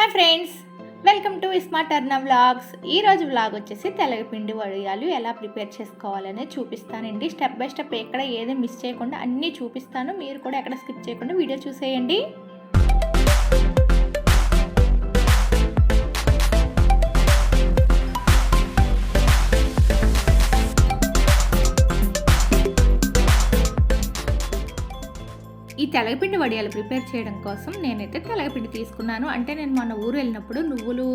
Hi friends welcome to smart Arna vlogs ఈరోజు vlog వచ్చేసి తెలగపిండి వడియాలు ఎలా ప్రిపేర్ చేసుకోవాలనే చూపిస్తానండి. స్టెప్ బై స్టెప్ ఎక్కడ ఏది మిస్ చేయకుండా అన్నీ చూపిస్తాను. మీరు కూడా ఎక్కడ స్కిప్ చేయకుండా వీడియో చూసేయండి. తెలగపిండి వడియాలు ప్రిపేర్ చేయడం కోసం నేనైతే తెలగపిండి తీసుకున్నాను. అంటే నేను మన ఊరు వెళ్ళినప్పుడు నువ్వులు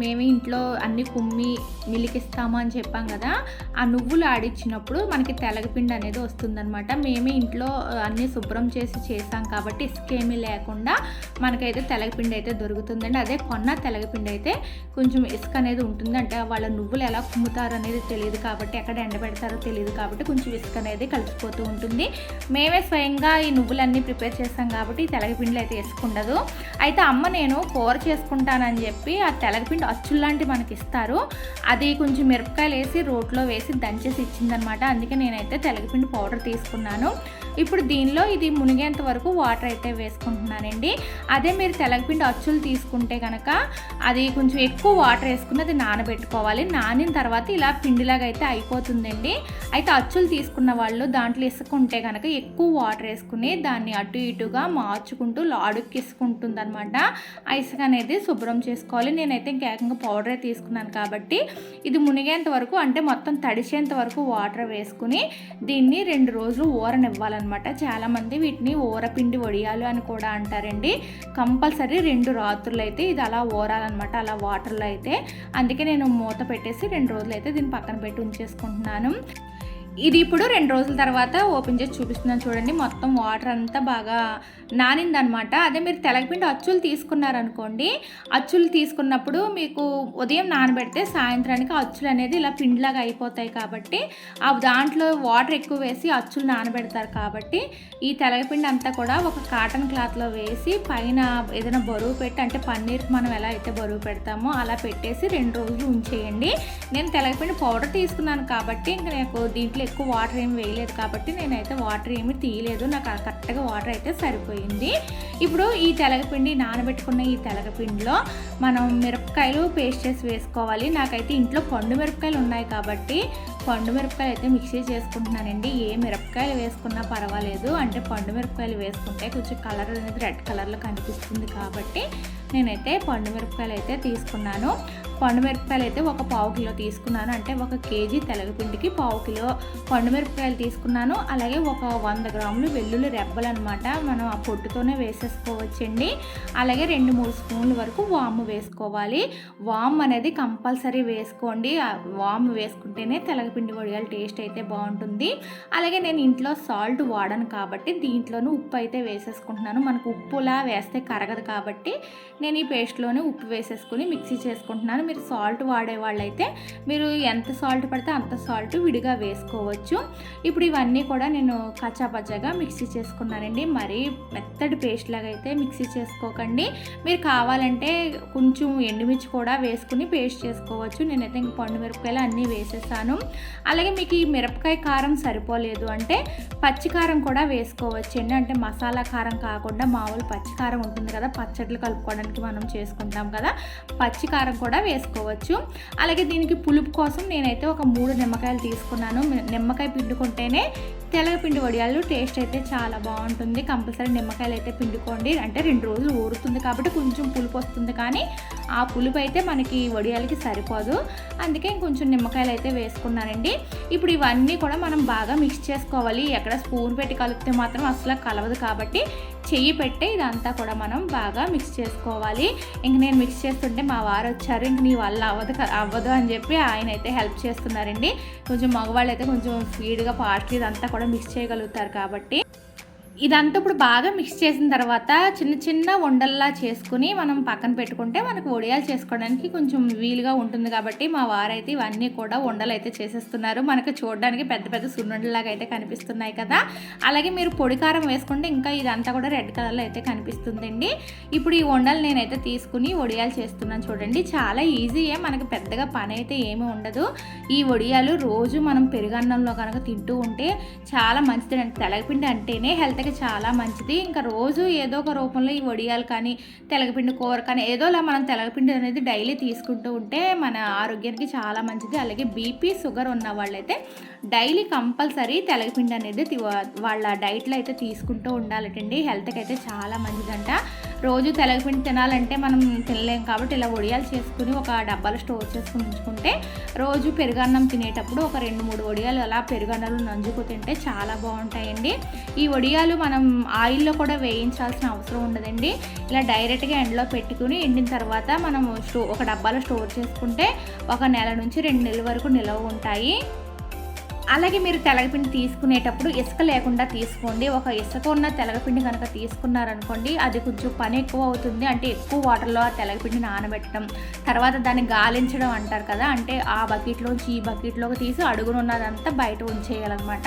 మేమే ఇంట్లో అన్ని కుమ్మి మిలికిస్తాము అని చెప్పాం కదా ఆ నువ్వులు ఆడిచ్చినప్పుడు మనకి తెలగపిండి అనేది వస్తుందన్నమాట. మేమే ఇంట్లో అన్నీ శుభ్రం చేసి చేసాం కాబట్టి ఇసుకేమీ లేకుండా మనకైతే తెలగపిండి అయితే దొరుకుతుందండి. అదే కొన్న తెలగపిండి అయితే కొంచెం ఇసుక అనేది ఉంటుంది అంటే వాళ్ళ నువ్వులు ఎలా కుమ్ముతారు అనేది తెలియదు కాబట్టి ఎక్కడ ఎండబెడతారో తెలియదు కాబట్టి కొంచెం ఇసుక అనేది కలిసిపోతూ ఉంటుంది. మేమే స్వయంగా ఈ నువ్వులన్నీ ప్రిపేర్ చేస్తాం కాబట్టి తెలగపిండిలో తెలగపిండిలు అయితే వేసుకుండదు. అయితే అమ్మ నేను కూర చేసుకుంటానని చెప్పి ఆ తెలగపిండి అచ్చుల్లాంటి మనకి ఇస్తారు. అది కొంచెం మిరపకాయలు వేసి రోట్లో వేసి దంచేసి ఇచ్చిందనమాట. అందుకే నేనైతే తెలగపిండి పౌడర్ తీసుకున్నాను. ఇప్పుడు దీనిలో ఇది మునిగేంత వరకు వాటర్ అయితే వేసుకుంటున్నానండి. అదే మీరు తెలగపిండి అచ్చులు తీసుకుంటే కనుక అది కొంచెం ఎక్కువ వాటర్ వేసుకుని అది నానబెట్టుకోవాలి. నానిన తర్వాత ఇలా పిండిలాగా అయితే అయిపోతుందండి. అయితే అచ్చులు తీసుకున్న వాళ్ళు దాంట్లో ఇసుకుంటే కనుక ఎక్కువ వాటర్ వేసుకుని దాన్ని అటు ఇటుగా మార్చుకుంటూ లాడుక్కిసుకుంటుంది అనమాట ఆ ఇసుక అనేది శుభ్రం చేసుకోవాలి. నేనైతే ఇంకా ఏకంగా పౌడరే తీసుకున్నాను కాబట్టి ఇది మునిగేంత వరకు అంటే మొత్తం తడిసేంత వరకు వాటర్ వేసుకుని దీన్ని రెండు రోజులు ఊరనివ్వాలన్నమాట. చాలామంది వీటిని ఊరపిండి వడియాలు అని కూడా అంటారండి. కంపల్సరీ రెండు రాత్రులు అయితే ఇది అలా ఊరాలన్నమాట. అలా వాటర్లో అయితే. అందుకే నేను మూత పెట్టేసి రెండు రోజులు అయితే దీన్ని పక్కన పెట్టి ఉంచేసుకుంటున్నాను. ఇది ఇప్పుడు రెండు రోజుల తర్వాత ఓపెన్ చేసి చూపిస్తున్నాను చూడండి. మొత్తం వాటర్ అంతా బాగా నానిందనమాట. అదే మీరు తెలగపిండి అచ్చులు తీసుకున్నారనుకోండి అచ్చులు తీసుకున్నప్పుడు మీకు ఉదయం నానబెడితే సాయంత్రానికి అచ్చులు అనేది ఇలా పిండిలాగా అయిపోతాయి కాబట్టి ఆ దాంట్లో వాటర్ ఎక్కువ వేసి అచ్చులు నానబెడతారు కాబట్టి ఈ తెలగపిండి అంతా కూడా ఒక కాటన్ క్లాత్లో వేసి పైన ఏదైనా బరువు పెట్టి అంటే పన్నీర్కి మనం ఎలా అయితే బరువు పెడతామో అలా పెట్టేసి రెండు రోజులు ఉంచేయండి. నేను తెలగపిండి పౌడర్ తీసుకున్నాను కాబట్టి ఇంకా నాకు దీంట్లో ఎక్కువ వాటర్ ఏమి వేయలేదు కాబట్టి నేనైతే వాటర్ ఏమి తీయలేదు. నాకు కరెక్ట్గా వాటర్ అయితే సరిపోయింది. ఇప్పుడు ఈ తెలగపిండి నానబెట్టుకున్న ఈ తెలగపిండిలో మనం మిరపకాయలు పేస్ట్ చేసి వేసుకోవాలి. నాకైతే ఇంట్లో పండు మిరపకాయలు ఉన్నాయి కాబట్టి పండు మిరపకాయలు అయితే మిక్సీ చేసుకుంటున్నానండి. ఏ మిరపకాయలు వేసుకున్నా పర్వాలేదు. అంటే పండు మిరపకాయలు వేసుకుంటే కొంచెం కలర్ అనేది రెడ్ కలర్లో కనిపిస్తుంది కాబట్టి నేనైతే పండు మిరపకాయలు అయితే తీసుకున్నాను. పండు మిరపకాయలు అయితే ఒక పావు కిలో తీసుకున్నాను. అంటే ఒక కేజీ తెలగపిండికి పావు కిలో పండు మిరపకాయలు తీసుకున్నాను. అలాగే ఒక వంద గ్రాములు వెల్లుల్లి రెబ్బలు అనమాట మనం ఆ పొట్టుతోనే వేసేసుకోవచ్చండి. అలాగే రెండు మూడు స్పూన్ల వరకు వాము వేసుకోవాలి. వామ్ అనేది కంపల్సరీ వేసుకోండి. వామ్ వాము వేసుకుంటేనే తెలగపిండి వడియాలు టేస్ట్ అయితే బాగుంటుంది. అలాగే నేను ఇంట్లో సాల్ట్ వాడను కాబట్టి దీంట్లోనూ ఉప్పు అయితే వేసేసుకుంటున్నాను. మనకు ఉప్పులా వేస్తే కరగదు కాబట్టి నేను ఈ పేస్ట్లోనే ఉప్పు వేసేసుకుని మిక్సీ చేసుకుంటున్నాను. మీరు సాల్ట్ వాడే వాళ్ళైతే మీరు ఎంత సాల్ట్ పడితే అంత సాల్ట్ విడిగా వేసుకోవచ్చు. ఇప్పుడు ఇవన్నీ కూడా నేను కచ్చాపచ్చాగా మిక్సీ చేసుకున్నానండి. మరీ మెత్తడి పేస్ట్ లాగా అయితే మిక్సీ చేసుకోకండి. మీరు కావాలంటే కొంచెం ఎండుమిర్చి కూడా వేసుకుని పేస్ట్ చేసుకోవచ్చు. నేనైతే ఇంక పండు మిరపకాయలు అన్నీ వేసేసాను. అలాగే మీకు ఈ మిరపకాయ కారం సరిపోలేదు అంటే పచ్చి కారం కూడా వేసుకోవచ్చు అండి అంటే మసాలా కారం కాకుండా మామూలు పచ్చికారం ఉంటుంది కదా పచ్చళ్ళు కలుపుకోవడానికి మనం చేసుకుంటాం కదా. పచ్చి కారం కూడా వేసుకోవచ్చు. అలాగే దీనికి పులుపు కోసం నేనైతే ఒక మూడు నిమ్మకాయలు తీసుకున్నాను. నిమ్మకాయ పిండుకుంటేనే తెల్లగపిండి వడియాలు టేస్ట్ అయితే చాలా బాగుంటుంది. కంపల్సరీ నిమ్మకాయలు అయితే పిండుకోండి. అంటే రెండు రోజులు ఊరుతుంది కాబట్టి కొంచెం పులుపు వస్తుంది కానీ ఆ పులుపు అయితే మనకి వడియాలకి సరిపోదు. అందుకే కొంచెం నిమ్మకాయలు అయితే వేసుకున్నానండి. ఇప్పుడు ఇవన్నీ కూడా మనం బాగా మిక్స్ చేసుకోవాలి. ఎక్కడ స్పూన్ పెట్టి కలిపితే మాత్రం అసలు కలవదు కాబట్టి చెయ్యి పెట్టే ఇదంతా కూడా మనం బాగా మిక్స్ చేసుకోవాలి. ఇంక నేను మిక్స్ చేస్తుంటే మా వారు వచ్చారు ఇంక నీ వల్ల అవ్వదు అవ్వదు అని చెప్పి ఆయన అయితే హెల్ప్ చేస్తున్నారండి. కొంచెం మగవాళ్ళు అయితే కొంచెం స్పీడ్గా పాటలు ఇదంతా కూడా మిక్స్ చేయగలుగుతారు కాబట్టి. ఇదంతా ఇప్పుడు బాగా మిక్స్ చేసిన తర్వాత చిన్న చిన్న ఉండల్లా చేసుకుని మనం పక్కన పెట్టుకుంటే మనకు వడియాలు చేసుకోవడానికి కొంచెం వీలుగా ఉంటుంది కాబట్టి మా వారైతే ఇవన్నీ కూడా ఉండలు అయితే చేసేస్తున్నారు. మనకు చూడడానికి పెద్ద పెద్ద సున్నుండలాగా అయితే కనిపిస్తున్నాయి కదా. అలాగే మీరు పొడి కారం వేసుకుంటే ఇంకా ఇదంతా కూడా రెడ్ కలర్లో అయితే కనిపిస్తుందండి. ఇప్పుడు ఈ ఉండలు నేనైతే తీసుకుని వడియాలు చేస్తున్నాను చూడండి. చాలా ఈజీయే మనకు పెద్దగా పని అయితే ఏమీ ఉండదు. ఈ వడియాలు రోజు మనం పెరుగన్నంలో కనుక తింటూ ఉంటే చాలా మంచిది తెలగపిండి అంటేనే హెల్త్ హెల్త్కి చాలా మంచిది. ఇంకా రోజు ఏదో ఒక రూపంలో ఈ వడియాలు కానీ తెలగపిండి కూర కానీ ఏదోలా మనం తెలగపిండి అనేది డైలీ తీసుకుంటూ ఉంటే మన ఆరోగ్యానికి చాలా మంచిది. అలాగే బీపీ షుగర్ ఉన్న వాళ్ళైతే డైలీ కంపల్సరీ తెలగపిండి అనేది వాళ్ళ డైట్లో అయితే తీసుకుంటూ ఉండాలటండి. హెల్త్కి అయితే చాలా మంచిదంట. రోజు తెలగపిండి తినాలంటే మనం తినలేం కాబట్టి ఇలా వడియాలు చేసుకుని ఒక డబ్బాలో స్టోర్ చేసుకుని ఉంచుకుంటే రోజు పెరుగన్నం తినేటప్పుడు ఒక రెండు మూడు వడియాలు అలా పెరుగన్నాలు నంజుకు తింటే చాలా బాగుంటాయండి. ఈ వడియాలు మనం ఆయిల్లో కూడా వేయించాల్సిన అవసరం ఉండదండి. ఇలా డైరెక్ట్గా ఎండలో పెట్టుకుని ఎండిన తర్వాత మనం స్టో ఒక డబ్బాలో స్టోర్ చేసుకుంటే ఒక నెల నుంచి రెండు నెలల వరకు నిలవ ఉంటాయి. అలాగే మీరు తెలగపిండి తీసుకునేటప్పుడు ఇసుక లేకుండా తీసుకోండి. ఒక ఇసుక ఉన్న తెలగపిండి కనుక తీసుకున్నారనుకోండి అది కొంచెం పని ఎక్కువ అవుతుంది. అంటే ఎక్కువ వాటర్లో ఆ తెలగపిండి నానబెట్టడం తర్వాత దాన్ని గాలించడం అంటారు కదా అంటే ఆ బకెట్లోంచి ఈ బకెట్లోకి తీసి అడుగునున్నదంతా ఉన్నదంతా బయట ఉంచేయాలన్నమాట.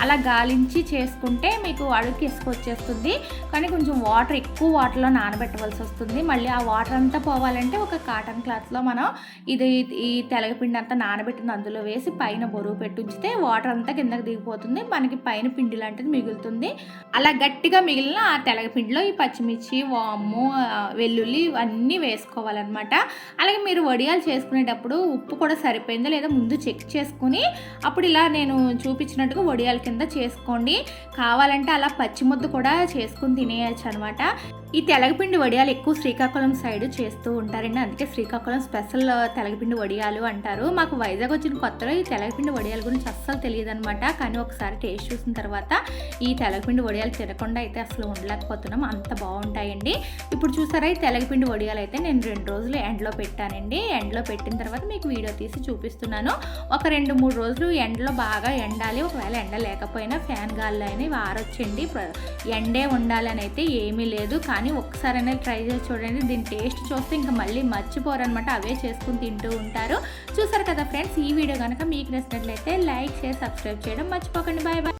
అలా గాలించి చేసుకుంటే మీకు అడుగుకి ఇసుక వచ్చేస్తుంది. కానీ కొంచెం వాటర్ ఎక్కువ వాటర్లో నానబెట్టవలసి వస్తుంది. మళ్ళీ ఆ వాటర్ అంతా పోవాలంటే ఒక కాటన్ క్లాత్లో మనం ఇది ఈ తెలగపిండి అంతా నానబెట్టిన అందులో వేసి పైన బరువు పెట్టి ఉంచితే వాటర్ అంతా కిందకి దిగిపోతుంది. మనకి పైన పిండి లాంటిది మిగులుతుంది. అలా గట్టిగా మిగిలిన ఆ తెలగపిండిలో ఈ పచ్చిమిర్చి వాము వెల్లుల్లి ఇవన్నీ వేసుకోవాలన్నమాట. అలాగే మీరు వడియాలు చేసుకునేటప్పుడు ఉప్పు కూడా సరిపోయిందో లేదా ముందు చెక్ చేసుకుని అప్పుడు ఇలా నేను చూపించినట్టుగా వడియాల కింద చేసుకోండి. కావాలంటే అలా పచ్చిమొద్దు కూడా చేసుకుని తినేయచ్చు అనమాట ఈ తెలగపిండి వడియాలు ఎక్కువ శ్రీకాకుళం సైడ్ చేస్తూ ఉంటారండి. అందుకే శ్రీకాకుళం స్పెషల్ తెలగపిండి వడియాలు అంటారు. మాకు వైజాగ్ వచ్చిన కొత్తలో ఈ తెలగపిండి వడియాల గురించి అస్సలు తెలియదు అనమాట కానీ ఒకసారి టేస్ట్ చూసిన తర్వాత ఈ తెలగపిండి వడియాలు తినకుండా అయితే అసలు ఉండలేకపోతున్నాం. అంత బాగుంటాయండి. ఇప్పుడు చూసారా ఈ తెలగపిండి వడియాలు అయితే నేను రెండు రోజులు ఎండలో పెట్టానండి. ఎండలో పెట్టిన తర్వాత మీకు వీడియో తీసి చూపిస్తున్నాను. ఒక రెండు మూడు రోజులు ఎండలో బాగా ఎండాలి. ఒకవేళ ఎండ లేకపోయినా ఫ్యాన్ గాల్లో అయినా ఆరొచ్చండి ఎండే ఉండాలని అయితే ఏమీ లేదు. కానీ ఒకసారైనా ట్రై చేసి చూడండి. దీని టేస్ట్ చూస్తే ఇంకా మళ్ళీ మర్చిపోరనమాట అవే చేసుకుని తింటూ ఉంటారు. చూసారు కదా ఫ్రెండ్స్ ఈ వీడియో కనుక మీకు నచ్చినట్లయితే లైక్ షేర్ సబ్స్క్రైబ్ చేయడం మర్చిపోకండి. Bye bye.